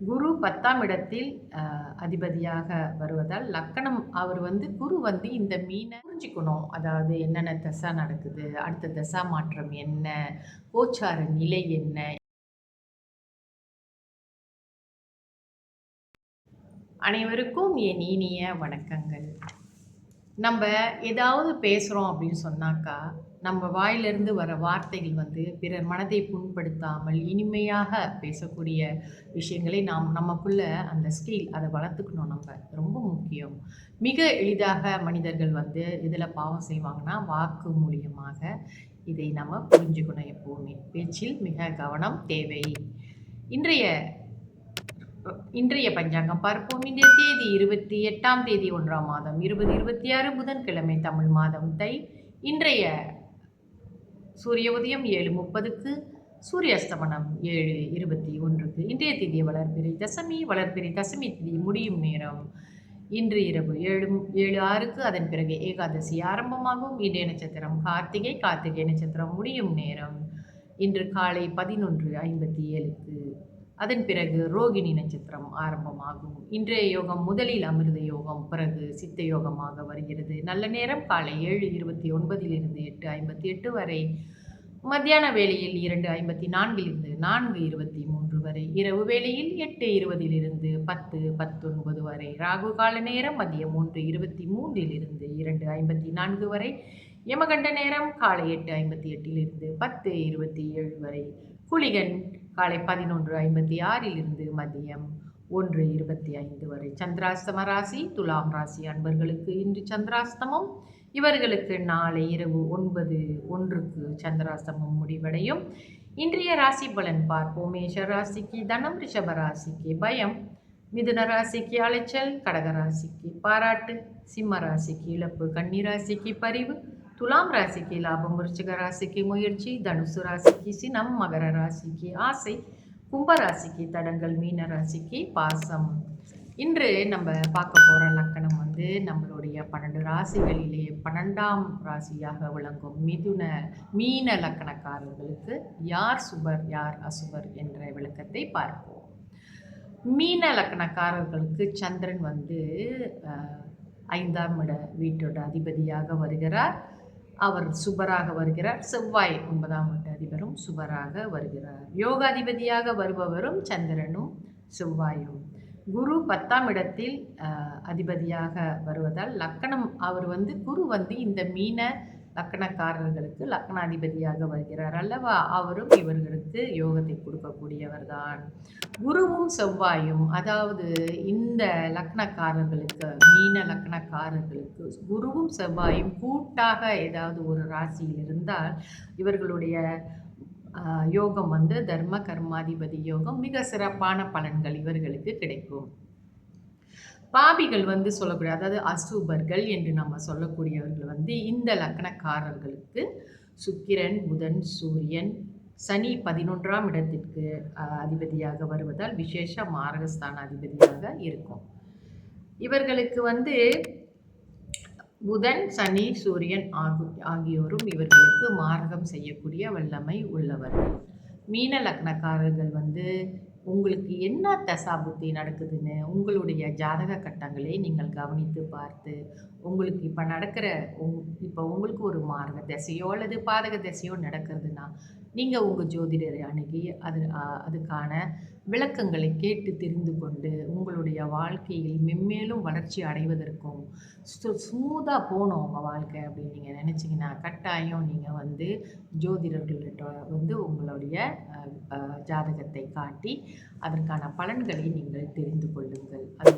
குரு பத்தாம் இடத்தில் அதிபதியாக வருவதால் லக்கணம் அவர் வந்து குரு வந்து இந்த மீனை புரிஞ்சுக்கணும். அதாவது என்னென்ன தசா நடக்குது அடுத்த தசா மாற்றம் என்ன கோச்சார நிலை என்ன? அனைவருக்கும் என் இனிய வணக்கங்கள். நம்ம ஏதாவது பேசுகிறோம் அப்படின்னு சொன்னாக்கா நம்ம வாயிலிருந்து வர வார்த்தைகள் வந்து பிறர் மனதை புண்படுத்தாமல் இனிமையாக பேசக்கூடிய விஷயங்களை நாம் நமக்குள்ள அந்த ஸ்கில் அதை வளர்த்துக்கணும் நம்ம. ரொம்ப முக்கியம். மிக எளிதாக மனிதர்கள் வந்து இதில் பாவம் செய்வாங்கன்னா வாக்கு மூலியமாக இதை நம்ம புரிஞ்சுக்கணும் எப்போவுமே. பேச்சில் மிக கவனம் தேவை. இன்றைய இன்றைய பஞ்சாங்கம் பார்ப்போம். இன்றைய தேதி இருபத்தி எட்டாம் தேதி ஒன்றாம் மாதம். இருபது இருபத்தி ஆறு புதன்கிழமை தமிழ் மாதம். தை இன்றைய சூரிய உதயம் ஏழு முப்பதுக்கு சூரிய அஸ்தமனம் ஏழு இருபத்தி ஒன்றுக்கு. இன்றைய தேதி வளர்பிறை தசமி. வளர்பிறை தசமி தேதி முடியும் நேரம் இன்று இரவு ஏழு ஏழு ஆறுக்கு. அதன் பிறகு ஏகாதசி ஆரம்பமாகும். இன்றைய நட்சத்திரம் கார்த்திகை. கார்த்திகை நட்சத்திரம் முடியும் நேரம் இன்று காலை பதினொன்று ஐம்பத்தி ஏழுக்கு. அதன் பிறகு ரோகிணி நட்சத்திரம் ஆரம்பமாகும். இன்றைய யோகம் முதலில் அமிர்த யோகம் பிறகு சித்த யோகமாக வருகிறது. நல்ல நேரம் காலை ஏழு இருபத்தி ஒன்பதிலிருந்து எட்டு ஐம்பத்தி எட்டு வரை. மத்தியான வேளையில் இரண்டு ஐம்பத்தி நான்கிலிருந்து நான்கு இருபத்தி மூன்று வரை. இரவு வேளையில் எட்டு இருபதிலிருந்து பத்து பத்தொன்பது வரை. ராகு கால நேரம் மதியம் மூன்று இருபத்தி மூன்றிலிருந்து இரண்டு ஐம்பத்தி நான்கு வரை. யமகண்ட நேரம் காலை எட்டு ஐம்பத்தி எட்டிலிருந்து பத்து இருபத்தி ஏழு வரை. குளிகன் காலை பதினொன்று ஐம்பத்தி ஆறிலிருந்து மதியம் ஒன்று இருபத்தி ஐந்து வரை சந்திராஸ்தம ராசி துலாம் ராசி அன்பர்களுக்கு இன்று சந்திராஸ்தமம் இவர்களுக்கு நாளை இரவு ஒன்பது ஒன்றுக்கு சந்திராஸ்தமம் முடிவடையும். இன்றைய ராசி பலன் பார்ப்போம். மேஷ ராசிக்கு தனம் ரிஷப ராசிக்கு பயம். மிதுன ராசிக்கு அலைச்சல் கடக ராசிக்கு பாராட்டு. சிம்ம ராசிக்கு இழப்பு கன்னி ராசிக்கு பரிவு. துலாம் ராசிக்கு லாபம் விருச்சிக ராசிக்கு முயற்சி தனுசு ராசிக்கு சினம் மகர ராசிக்கு ஆசை கும்ப ராசிக்கு தடங்கள் மீன ராசிக்கு பாசம் இன்று நம்ம பார்க்க போகிற லக்கணம் வந்து நம்மளுடைய பன்னெண்டு ராசிகளிலே பன்னெண்டாம் ராசியாக விளங்கும் மிதுன மீன லக்கணக்காரர்களுக்கு யார் சுபர் யார் அசுபர் என்ற விளக்கத்தை பார்ப்போம். மீன லக்கணக்காரர்களுக்கு சந்திரன் வந்து ஐந்தாம் இட வீட்டோட அதிபதியாக வருகிறார். அவர் சுபராக வருகிறார். செவ்வாய் ஒன்பதாம் வீட்டு அதிபரும் சுபராக வருகிறார். யோகாதிபதியாக வருபவரும் சந்திரனும் செவ்வாயும். குரு பத்தாம் இடத்தில் அதிபதியாக வருவதால் லக்கணம் அவர் வந்து குரு வந்து இந்த மீன லக்கணக்காரர்களுக்கு லக்கணாதிபதியாக வருகிறார் அல்லவா? அவரும் இவர்களுக்கு யோகத்தை கொடுக்கக்கூடியவர் தான் குருவும் செவ்வாயும் அதாவது இந்த லக்னக்காரர்களுக்கு மீன லக்னக்காரர்களுக்கு குருவும் செவ்வாயும் கூட்டாக ஏதாவது ஒரு ராசியில் இருந்தால் இவர்களுடைய யோகம் வந்து தர்ம கர்மாதிபதி யோகம் மிக சிறப்பான பலன்கள் இவர்களுக்கு கிடைக்கும். பாபிகள் வந்து சொல்லக்கூடிய அதாவது அசூபர்கள் என்று நம்ம சொல்லக்கூடியவர்கள் வந்து இந்த லக்னக்காரர்களுக்கு சுக்கிரன் புதன் சூரியன் சனி பதினொன்றாம் இடத்திற்கு அதிபதியாக வருவதால் விசேஷ மார்கஸ்தான அதிபதியாக இருக்கும். இவர்களுக்கு வந்து புதன் சனி சூரியன் ஆகு ஆகியோரும் இவர்களுக்கு மாரகம் செய்யக்கூடிய வல்லமை உள்ளவர்கள். மீன லக்னக்காரர்கள் வந்து உங்களுக்கு என்ன தசா புத்தி நடக்குதுன்னு உங்களுடைய ஜாதக கட்டங்களை நீங்கள் கவனித்து பார்த்து உங்களுக்கு இப்போ நடக்கிற உங் இப்போ உங்களுக்கு ஒரு மார்க திசையோ அல்லது பாதக திசையோ நடக்கிறதுனா நீங்கள் உங்கள் ஜோதிடரை அணுகி அது அதுக்கான விளக்கங்களை கேட்டு தெரிந்து கொண்டு உங்களுடைய வாழ்க்கையில் மென்மேலும் வளர்ச்சி அடைவதற்கும் ஸ்மூத்தாக போகணும் உங்கள் வாழ்க்கை அப்படின்னு நீங்கள் நினச்சிங்கன்னா கட்டாயம் நீங்கள் வந்து ஜோதிடர்கள்கிட்ட வந்து உங்களுடைய ஜாதகத்தை காட்டி அதற்கான பலன்களை நீங்கள் தெரிந்து கொள்ளுங்கள். அது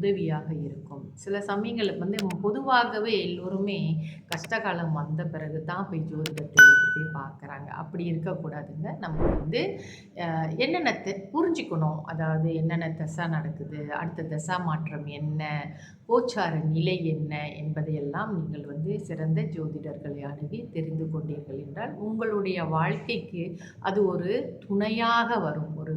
உதவியாக இருக்கும். சில சமயங்களில் வந்து பொதுவாகவே எல்லோருமே கஷ்டகாலம் வந்த பிறகு தான் போய் ஜோதிடத்தை எடுத்து போய் பார்க்குறாங்க. அப்படி இருக்கக்கூடாதுங்க. நம்ம வந்து என்னென்ன தெ- புரிஞ்சுக்கணும். அதாவது என்னென்ன தசா நடக்குது அடுத்த தசா மாற்றம் என்ன கோச்சார நிலை என்ன என்பதையெல்லாம் நீங்கள் வந்து சிறந்த ஜோதிடர்களை அணுகி தெரிந்து கொண்டீர்கள் என்றால் உங்களுடைய வாழ்க்கைக்கு அது ஒரு துணையாக வரும். ஒரு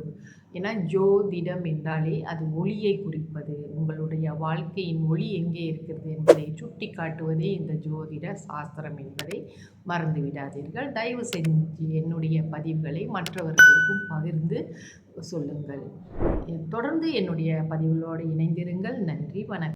ஏன்னா ஜோதிடம் என்றாலே அது ஒளியை குறிப்பது. உங்களுடைய வாழ்க்கையின் ஒளி எங்கே இருக்கிறது என்பதை சுட்டி காட்டுவதே இந்த ஜோதிட சாஸ்திரம் என்பதை மறந்துவிடாதீர்கள். தயவு செஞ்சு என்னுடைய பதிவுகளை மற்றவர்களுக்கும் பகிர்ந்து சொல்லுங்கள். தொடர்ந்து என்னுடைய பதிவுகளோடு இணைந்திருங்கள். நன்றி வணக்கம்.